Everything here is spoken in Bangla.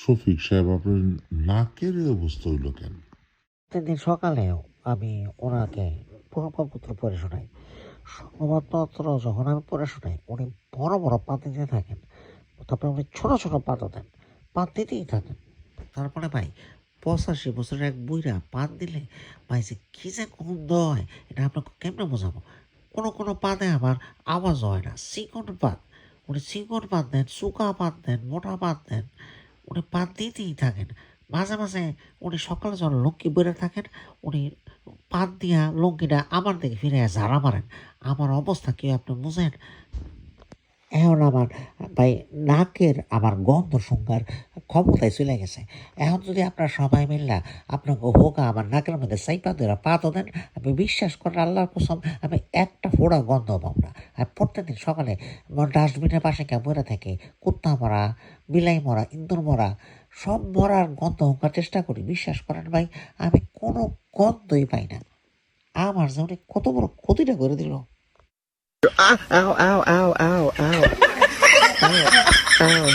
শফিক সাহেব, আপনার নাকের এই অবস্থা হইল কেন? প্রতিদিন সকালে আমি ওনাকে ব্রহ্মপুত্র পড়ে শোনাই। সংবাদপত্র যখন আমি পড়ে শোনাই, উনি বড় বড় পাত দিতে থাকেন, তারপরে উনি ছোট ছোট পাতও দেন, পাত দিতেই থাকেন। তারপরে ভাই, পঁচাশি বছরের এক বুইরা পাত দিলে, ভাই যে কী যে গন্ধ হয়, এটা আপনাকে কেমনে বোঝাবো? কোনো কোনো পাতে আবার আওয়াজ হয় না, চিকন পাত। উনি চিকন পাত দেন, শুকা পাত দেন, মোটা পাত দেন। উনি পান দিতেই থাকেন। মাঝে মাঝে উনি সকালে যখন লক্ষ্মী বেড়ে থাকেন, উনি পাত দিয়া লঙ্কিটা আমার দিকে ফিরে ঝাড়া মারেন। আমার অবস্থা কেউ আপনি বুঝেন? এখন আমার ভাই নাকের আমার গন্ধ সংজ্ঞার ক্ষমতায় চলে গেছে। এখন যদি আপনারা সবাই মিললা আপনাকে হোকা আমার নাকের মধ্যে সাইপা ধরে পাতও দেন আমি বিশ্বাস করেন আল্লাহর কসম আমি একটা ফোড়া গন্ধ পাব না। আর প্রত্যেকদিন সকালে ডাস্টবিনের পাশে কে মরে থাকে কুত্তা মরা বিলাই মরা ইন্দুর মরা সব মরার গন্ধ হোকার চেষ্টা করি বিশ্বাস করেন ভাই আমি কোনো গন্ধই পাই না। আমার উনি কত বড় ক্ষতিটা করে দিল। Ow, ow, ow, ow, ow, 哎呦